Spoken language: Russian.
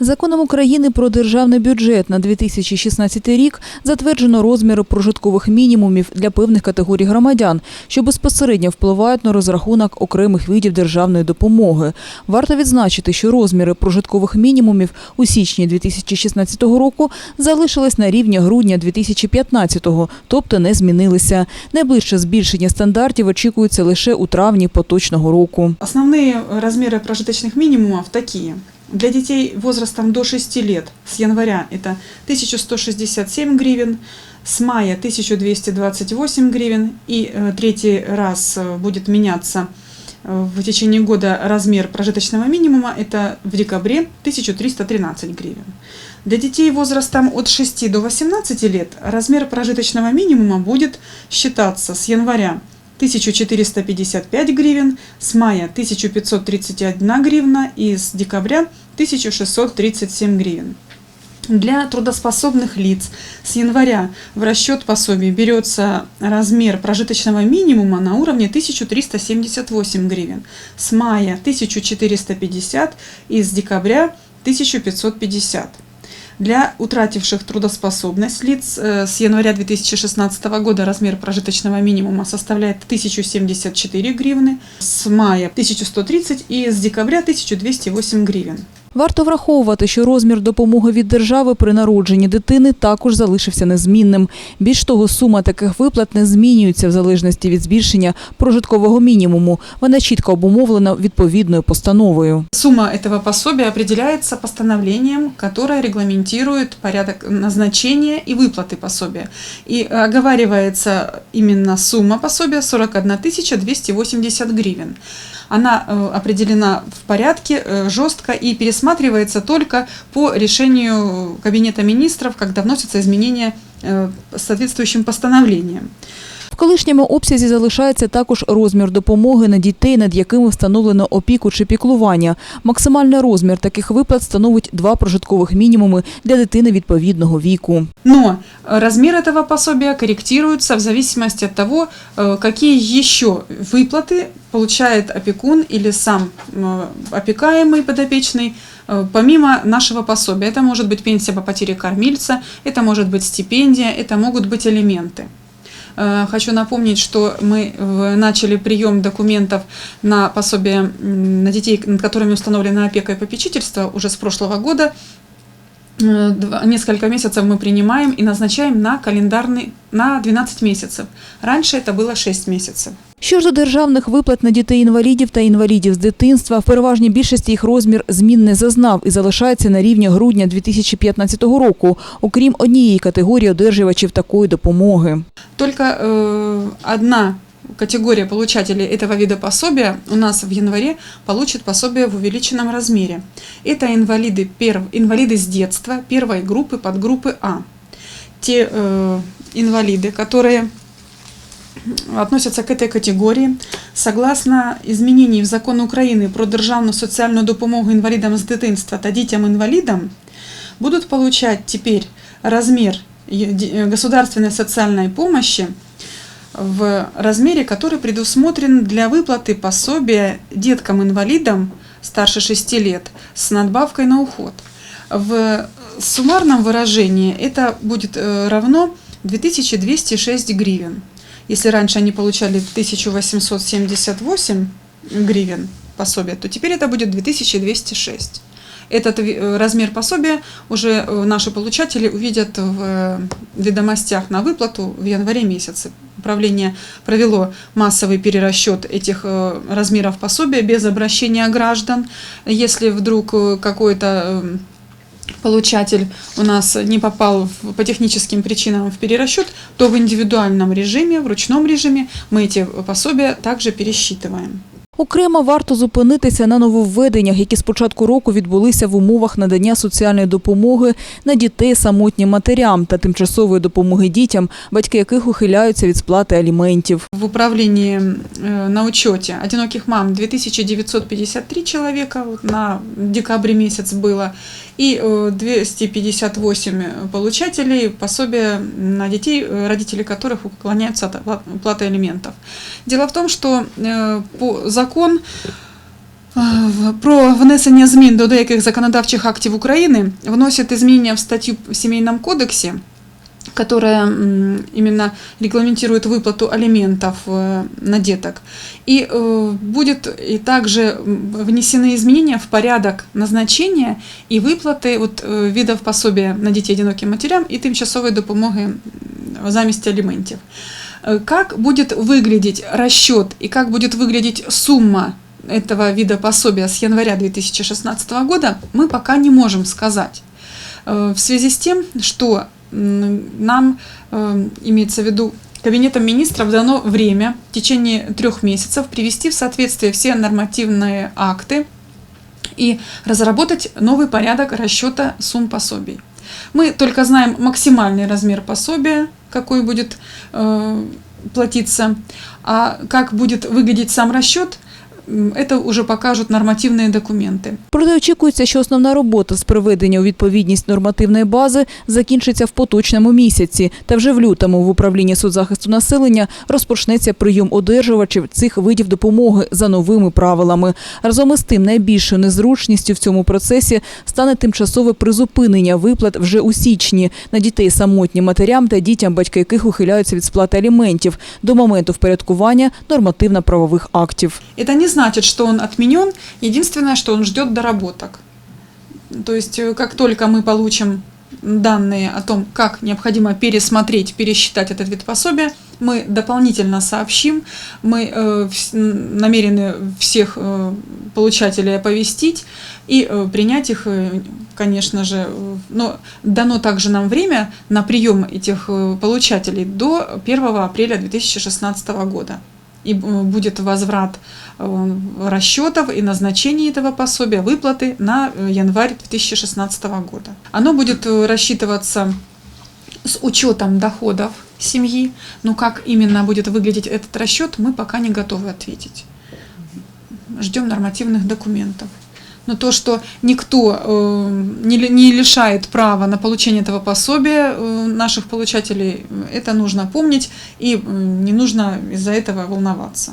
Законом України про державний бюджет на 2016 рік затверджено розміри прожиткових мінімумів для певних категорій громадян, що безпосередньо впливають на розрахунок окремих видів державної допомоги. Варто відзначити, що розміри прожиткових мінімумів у січні 2016 року залишились на рівні грудня 2015, тобто не змінилися. Найближче збільшення стандартів очікується лише у травні поточного року. Основные размеры прожиточных минимумов такие. Для детей возрастом до 6 лет с января это 1167 гривен, с мая 1228 гривен и э, третий раз э, будет меняться э, в течение года размер прожиточного минимума, это в декабре 1313 гривен. Для детей возрастом от 6 до 18 лет размер прожиточного минимума будет считаться с января 1455 гривен, с мая 1531 гривна и с декабря 1637 гривен. Для трудоспособных лиц с января в расчет пособий берется размер прожиточного минимума на уровне 1378 гривен, с мая 1450 и с декабря 1550. Для утративших трудоспособность лиц э, с января 2016 года размер прожиточного минимума составляет 1074 гривны, с мая 1130 и с декабря 1208 гривен. Варто враховувати, що розмір допомоги від держави при народженні дитини також залишився незмінним. Більш того, сума таких виплат не змінюється в залежності від збільшення прожиткового мінімуму. Вона чітко обумовлена відповідною постановою. Сумма этого пособия определяется постановлением, которое регламентирует порядок назначения и выплаты пособия. И оговаривается именно сумма пособия 41 280 гривен. Она э, определена в порядке э, жестко и пересматривается только по решению Кабинета министров, когда вносятся изменения э, соответствующим постановлением. В колишньому обсязі залишається також розмір допомоги на дітей, над якими встановлено опіку чи піклування. Максимальний розмір таких виплат становить два прожиткових мінімуми для дитини відповідного віку. Но э, размер этого пособия корректируется в зависимости от того, э, какие еще выплаты получает опекун или сам э, опекаемый подопечный э, помимо нашего пособия. Это может быть пенсия по потере кормильца, это может быть стипендия, это могут быть элементы. Э, Хочу напомнить, что мы начали прием документов на пособие на детей, над которыми установлена опека и попечительство уже с прошлого года. Э, два- Несколько месяцев мы принимаем и назначаем на календарный на 12 месяцев. Раньше это было 6 месяцев. Що ж до державних виплат на дітей-інвалідів та інвалідів з дитинства, в переважній більшості їх розмір змін не зазнав і залишається на рівні грудня 2015 року, окрім однієї категорії одержувачів такої допомоги. Только э, одна категория получателей этого вида пособия у нас в январе получит пособие в увеличенном размере. Это инвалиды, перв, инвалиды с детства первой группы подгруппы А. Те э, инвалиды, которые относятся к этой категории, согласно изменений в закон Украины про державну соціальну допомогу інвалідам з дитинства та дітям-інвалідам, будут получать теперь размер е- ди- э, государственной социальной помощи в размере, который предусмотрен для выплаты пособия деткам-инвалидам старше 6 лет с надбавкой на уход. В суммарном выражении это будет э, равно 2206 гривен. Если раньше они получали 1878 гривен пособия, то теперь это будет 2206. Этот э, размер пособия уже э, наши получатели увидят в э, ведомостях на выплату в январе месяце. Управление провело массовый перерасчет этих размеров пособия без обращения граждан. Если вдруг какой-то получатель у нас не попал в- по техническим причинам в перерасчет, то в индивидуальном режиме, в ручном режиме мы эти пособия также пересчитываем. Окремо варто зупинитися на нововведеннях, які з початку року відбулися в умовах надання соціальної допомоги на дітей самотнім матерям та тимчасової допомоги дітям, батьки яких ухиляються від сплати аліментів. В управлении э, на учеті одиноких мам 2953 чоловіка на декабрі місяць было, и э, 258 получателей пособия на детей, э, родители которых уклоняются от опла- уплаты алиментов. Дело в том, что э, по закон В- Про внесення змін до деяких законодавчих актів України вносит изменения в статью в Семейном кодексе, которая м, именно регламентирует выплату алиментов э, на деток. И э, будет и также м, внесены изменения в порядок назначения и выплаты вот, э, видов пособия на дітей одиноким матерям и тимчасової допомоги м, замість алиментів. Э, Как будет выглядеть расчет и как будет выглядеть сумма этого вида пособия с января 2016 года, мы пока не можем сказать. Э, В связи с тем, что м, нам, э, имеется в виду, Кабинетом министров дано время в течение трех месяцев привести в соответствие все нормативные акты и разработать новый порядок расчета сумм пособий. Мы только знаем максимальный размер пособия, какой будет э, платиться, а как будет выглядеть сам расчет, м, это уже покажут нормативные документы. Проте очікується, що основна робота з приведення у відповідність нормативної бази закінчиться в поточному місяці. Та вже в лютому в управлінні соцзахисту населення розпочнеться прийом одержувачів цих видів допомоги за новими правилами. Разом із тим, найбільшою незручністю в цьому процесі стане тимчасове призупинення виплат вже у січні на дітей самотнім матерям та дітям, батьки яких ухиляються від сплати аліментів до моменту впорядкування нормативно-правових актів. Это не значит, что он отменен. Единственное, что он ждет доработок. То есть, э, как только мы получим данные о том, как необходимо пересмотреть, пересчитать этот вид пособия, мы дополнительно сообщим, мы э, намерены всех э, получателей оповестить и э, принять их, э, конечно же, э, но дано также нам время на прием этих получателей до 1 апреля 2016 года и э, будет возврат э, расчетов и назначение этого пособия, выплаты на э, январь 2016 года. Оно будет рассчитываться с учетом доходов семьи, но как именно будет выглядеть этот расчет, мы пока не готовы ответить. Ждем нормативных документов. Но то, что никто э, не, не лишает права на получение этого пособия э, наших получателей, это нужно помнить и э, не нужно из-за этого волноваться.